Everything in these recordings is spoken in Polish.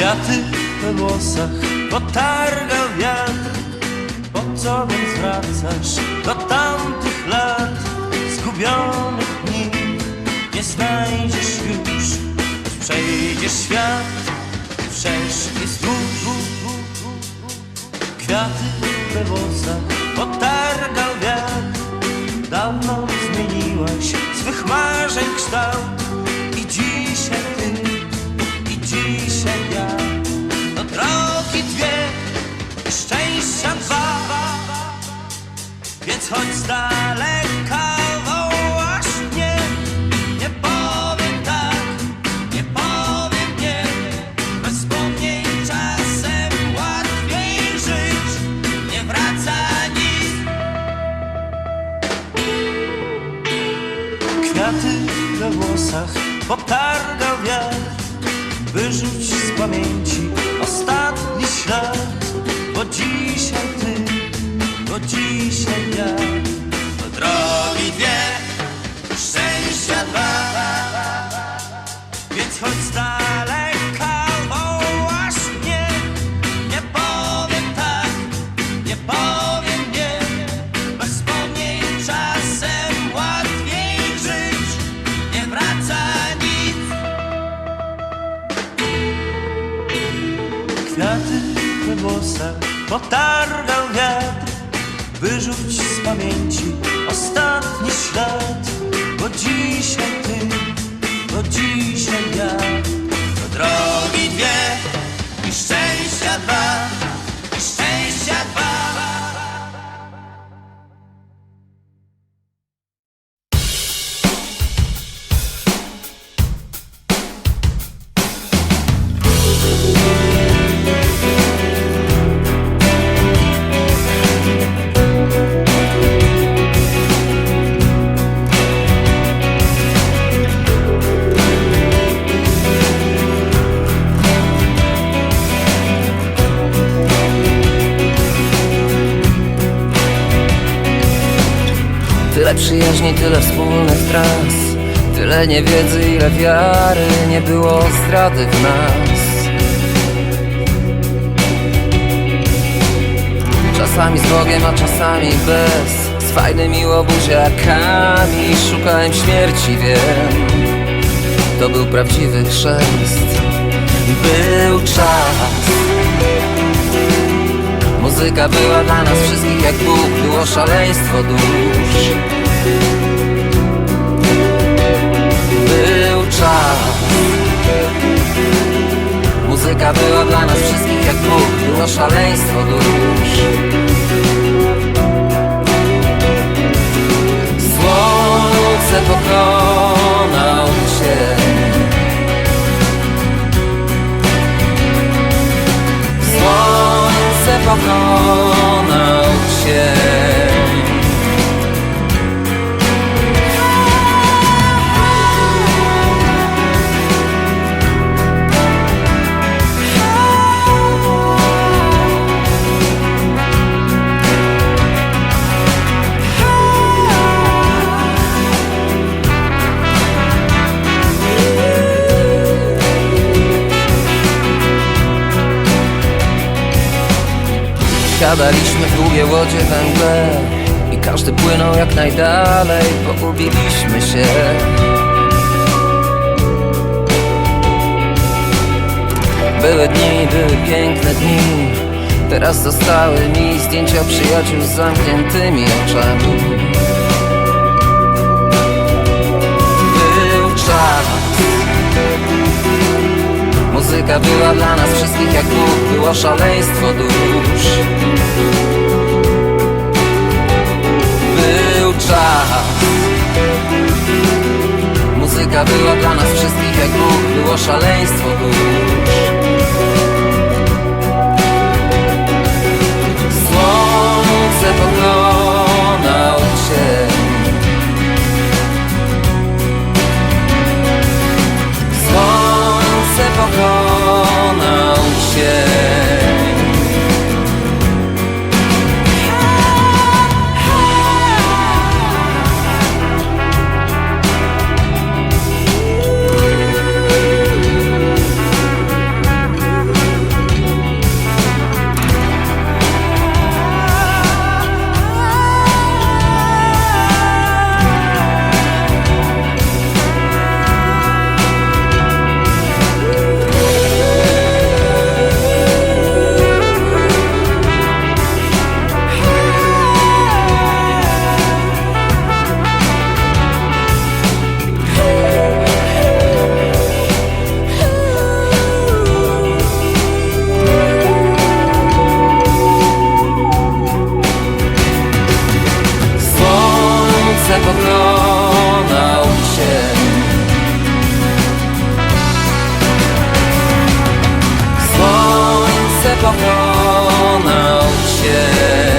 Kwiaty we włosach potargał wiatr. Po co więc wracasz do tamtych lat Zgubionych dni? Nie znajdziesz już przejdziesz świat. Wszelki wzdłuż Kwiaty we włosach potargał wiatr. Dawno zmieniłaś swych marzeń kształt Choć z daleka wołasz mnie. Nie powiem tak, nie powiem nie. Bez wspomnień czasem łatwiej żyć. Nie wraca nic. Kwiaty we włosach potargał wiatr Wyrzuć z pamięci ostatni ślad. Bo dzisiaj dzisiaj ja. Drogi dwie, szczęścia dwa. Więc choć z daleka wołasz mnie Nie powiem tak, nie powiem nie. Bez wspomnień czasem łatwiej żyć Nie wraca nic. Kwiaty we włosach potargał wiatr Wyrzuć z pamięci ostatni ślad Bo dzisiaj przyjaźni, tyle wspólnych tras. Tyle niewiedzy, ile wiary Nie było zdrady w nas. Czasami z Bogiem, a czasami bez. Z fajnymi łobuziakami Szukałem śmierci, wiem. To był prawdziwy chrzest. Był czas. Muzyka była dla nas wszystkich jak Bóg. Było szaleństwo dusz Był czas. Muzyka była dla nas wszystkich jak Bóg. Było szaleństwo dusz Słońce pokonał cień Słońce pokonał cień Siadaliśmy w długie łodzie we mgle I każdy płynął jak najdalej Pogubiliśmy się. Były dni, były piękne dni. Teraz zostały mi zdjęcia przyjaciół z zamkniętymi oczami. Był czas. Muzyka była dla nas wszystkich Było szaleństwo dusz. Był czas. Muzyka była dla nas wszystkich jak Bóg Było szaleństwo dusz przekonał się.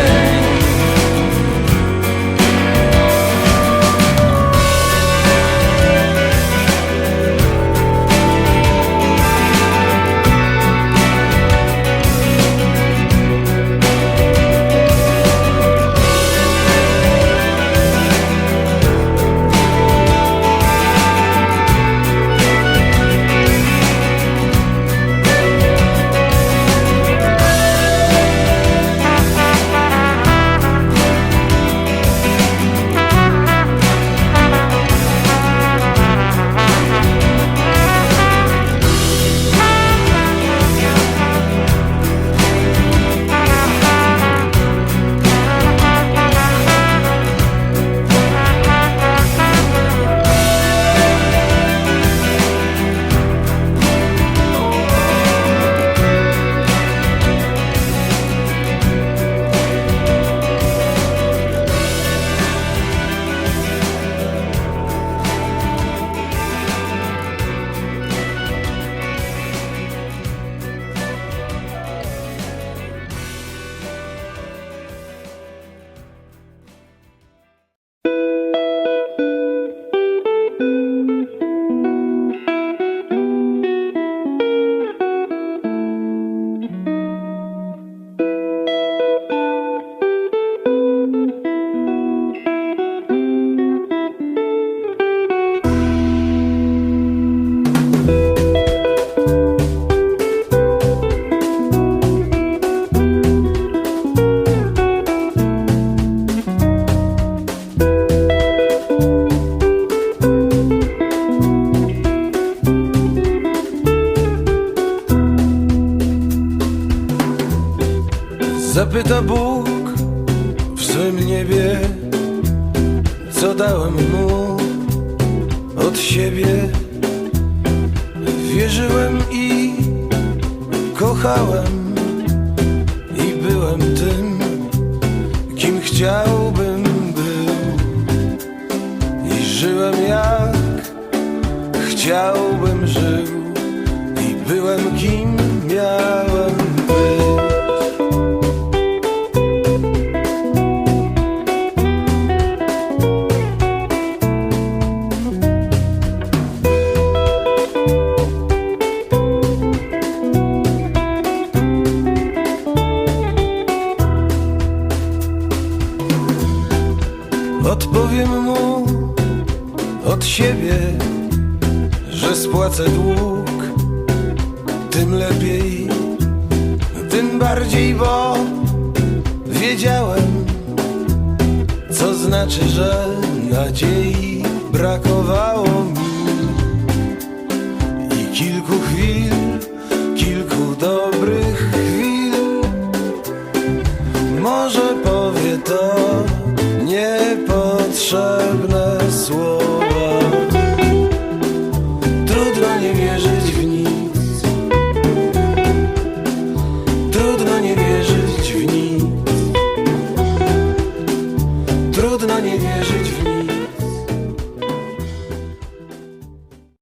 Bóg w swym niebie, co dałem mu od siebie. Wierzyłem i kochałem i byłem tym, kim chciałbym był. I żyłem jak chciałbym żył i byłem kim Odpowiem mu od siebie, że spłacę dług, tym lepiej, tym bardziej, bo wiedziałem, co znaczy, że nadziei brakowało mi Niepotrzebne słowo.